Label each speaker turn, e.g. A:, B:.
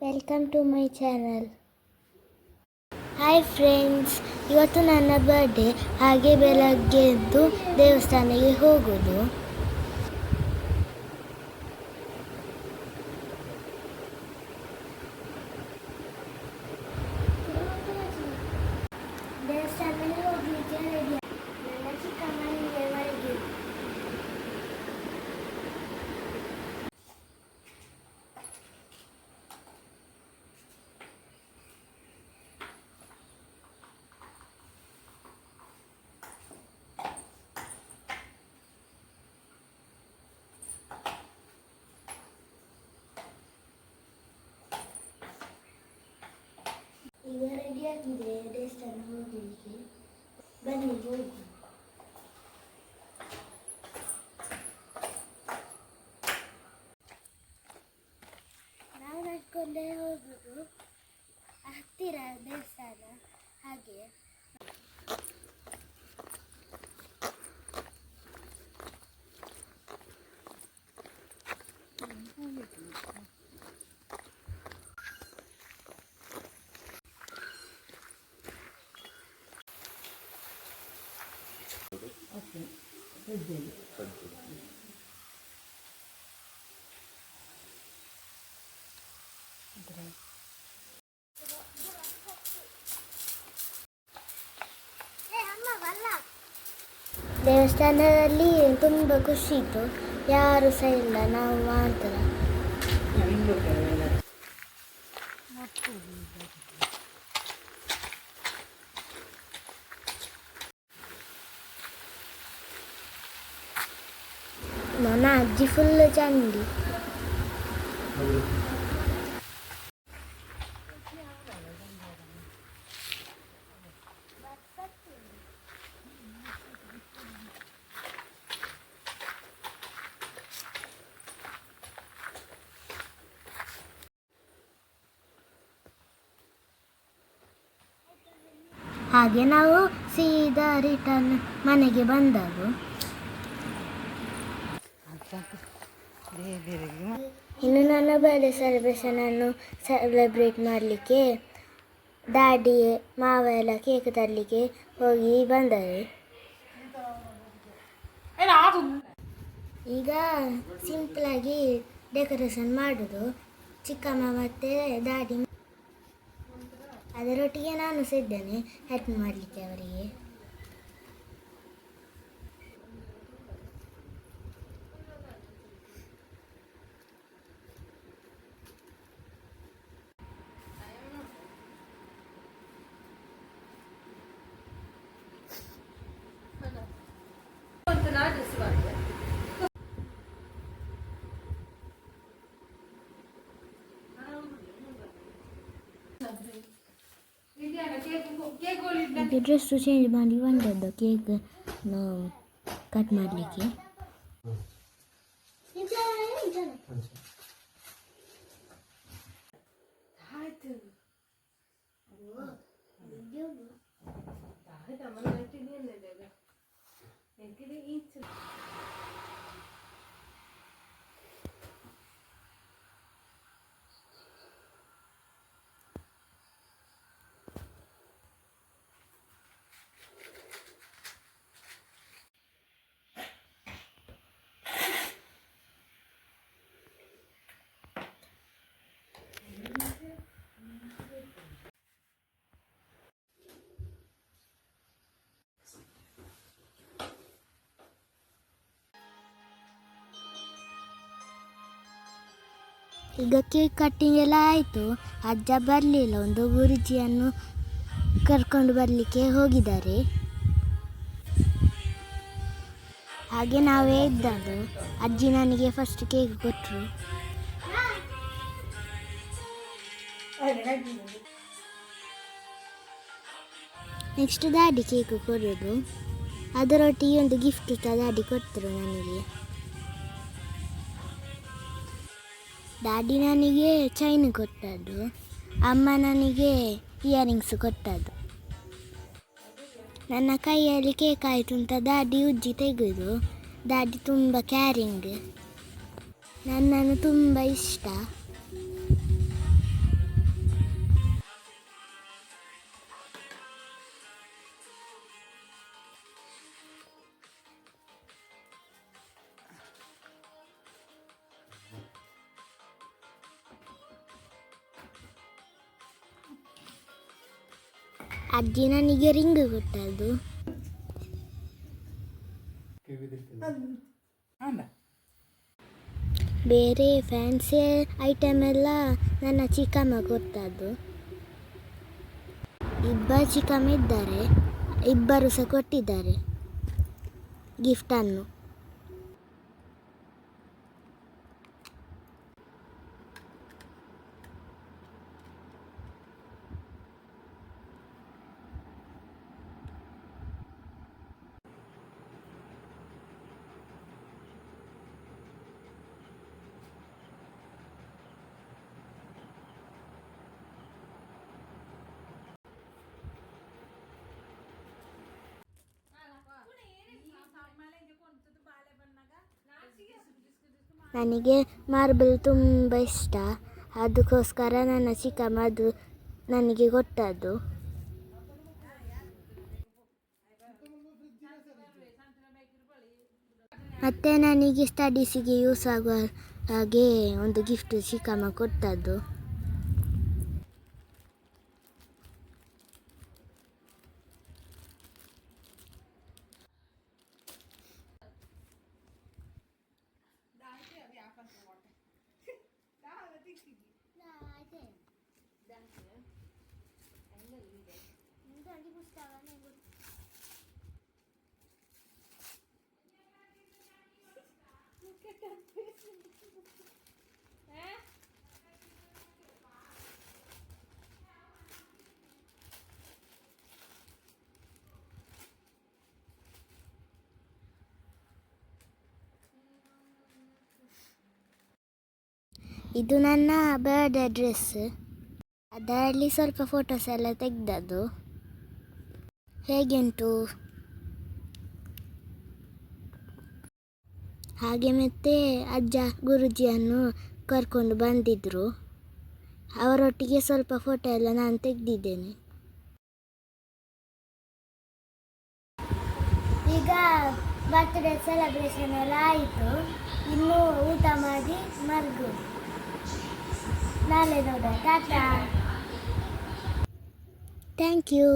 A: Welcome to my channel hi friends ಇವತ್ತು ನನ್ನ birthday ಹಾಗೆ ಬೆಳಗ್ಗೆ ಎದ್ದು ದೇವಸ್ಥಾನಕ್ಕೆ ಹೋಗೋದು. ಈಗ ರೆಡಿ ಆಗಿದೆ ದೇವಸ್ಥಾನ ಹೋಗ್ಲಿಕ್ಕೆ ಬನ್ನಿ ಹೋಗು ದೇವಸ್ಥಾನದಲ್ಲಿ ತುಂಬ ಖುಷಿ ಇತ್ತು. ಯಾರು ಸಹ ಇಲ್ಲ ನಾವು ಮಾತ್ರ. ಫುಲ್ ಚಂಡಿ ಹಾಗೆ ನಾವು ಸೀದಾ ರಿಟರ್ನ್ ಮನೆಗೆ ಬಂದವು ಇನ್ನು ನನ್ನ ಬರ್ಡೇ ಸೆಲೆಬ್ರೇಷನ್ ಅನ್ನು ಸೆಲೆಬ್ರೇಟ್ ಮಾಡಲಿಕ್ಕೆ ಡ್ಯಾಡಿ ಮಾವ ಎಲ್ಲ ಕೇಕ್ ತರಲಿಕ್ಕೆ ಹೋಗಿ ಬಂದರೆ. ಈಗ ಸಿಂಪಲಾಗಿ ಡೆಕೋರೇಷನ್ ಮಾಡೋದು. ಚಿಕ್ಕಮ್ಮ ಮತ್ತೆ ದಾಡಿ ಅದರೊಟ್ಟಿಗೆ ನಾನು ಸಹ ಇದ್ದೇನೆ ಹೆಲ್ಪ್ ಮಾಡಲಿಕ್ಕೆ ಅವರಿಗೆ. ಈಗ ಡ್ರೆಸ್ಸು ಚೇಂಜ್ ಮಾಡಿ ಬಂದದ್ದು ಕೇಕ್ ಕಟ್ ಮಾಡಲಿಕ್ಕೆ ಈಗ ಕೇಕ್ ಕಟ್ಟಿಂಗ್ ಎಲ್ಲ ಆಯಿತು. ಅಜ್ಜ ಬರಲಿಲ್ಲ. ಒಂದು ಗುರುಜಿಯನ್ನು ಕರ್ಕೊಂಡು ಬರಲಿಕ್ಕೆ ಹೋಗಿದ್ದಾರೆ. ಹಾಗೆ ನಾವೇ ಇದ್ದದ್ದು. ಅಜ್ಜಿ ನನಗೆ ಫಸ್ಟ್ ಕೇಕ್ ಕೊಟ್ಟರು ನೆಕ್ಸ್ಟ್ ದಾಡಿ ಕೇಕ್ ಕೊಡೋದು. ಅದರೊಟ್ಟಿಗೆ ಒಂದು ಗಿಫ್ಟ್ ಸಹ ದಾಡಿ ಕೊಟ್ಟರು ನನಗೆ ಡ್ಯಾಡಿ ನನಗೆ ಚೈನ್ ಕೊಟ್ಟದ್ದು, ಅಮ್ಮ ನನಗೆ ಇಯರಿಂಗ್ಸ್ ಕೊಟ್ಟದ್ದು. ನನ್ನ ಕೈಯಲ್ಲಿ ಕೇಕ್ ಆಯಿತು ಅಂತ ದಾಡಿ ಉಜ್ಜಿ ತೆಗೆದು ದಾಡಿ ತುಂಬ ಕ್ಯಾರಿಂಗ್ ನನ್ನನ್ನು ತುಂಬ ಇಷ್ಟ. ಅಜ್ಜಿ ನನಗೆ ರಿಂಗ್ ಕೊಟ್ಟದ್ದು. ಬೇರೆ ಫ್ಯಾನ್ಸಿ ಐಟಮ್ ಎಲ್ಲ ನನ್ನ ಚಿಕ್ಕಮ್ಮ ಕೊಟ್ಟದ್ದು. ಇಬ್ಬರು ಚಿಕ್ಕಮ್ಮ ಇದ್ದಾರೆ, ಇಬ್ಬರು ಸಹ ಕೊಟ್ಟಿದ್ದಾರೆ ಗಿಫ್ಟನ್ನು ನನಗೆ ಮಾರ್ಬಲ್ ತುಂಬ ಇಷ್ಟ. ಅದಕ್ಕೋಸ್ಕರ ನನ್ನ ಚಿಕ್ಕಮ್ಮ ಅದು ನನಗೆ ಕೊಟ್ಟದ್ದು. ಮತ್ತು ನನಗೆ ಸ್ಟಡೀಸಿಗೆ ಯೂಸ್ ಆಗುವ ಹಾಗೆ ಒಂದು ಗಿಫ್ಟ್ ಚಿಕ್ಕಮ್ಮ ಕೊಟ್ಟದ್ದು. ಇದು ನನ್ನ ಬರ್ಡ್ ಅಡ್ರೆಸ್ ಅದರಲ್ಲಿ ಸ್ವಲ್ಪ ಫೋಟೋಸ್ ಎಲ್ಲ ತೆಗೆದದ್ದು. ಹೇಗೆಂಟು? ಹಾಗೆ ಮತ್ತೆ ಅಜ್ಜ ಗುರುಜಿಯನ್ನು ಕರ್ಕೊಂಡು ಬಂದಿದ್ದರು ಅವರೊಟ್ಟಿಗೆ ಸ್ವಲ್ಪ ಫೋಟೋ ಎಲ್ಲ ನಾನು ತೆಗೆದಿದ್ದೇನೆ. ಈಗ ಬರ್ತ್ಡೇ ಸೆಲೆಬ್ರೇಷನ್ ಎಲ್ಲ ಆಯಿತು. ಇನ್ನು ಊಟ ಮಾಡಿ ಮರ್ಗು ನಾಳೆ ನೋಡ ಟಾಟಾ. Thank you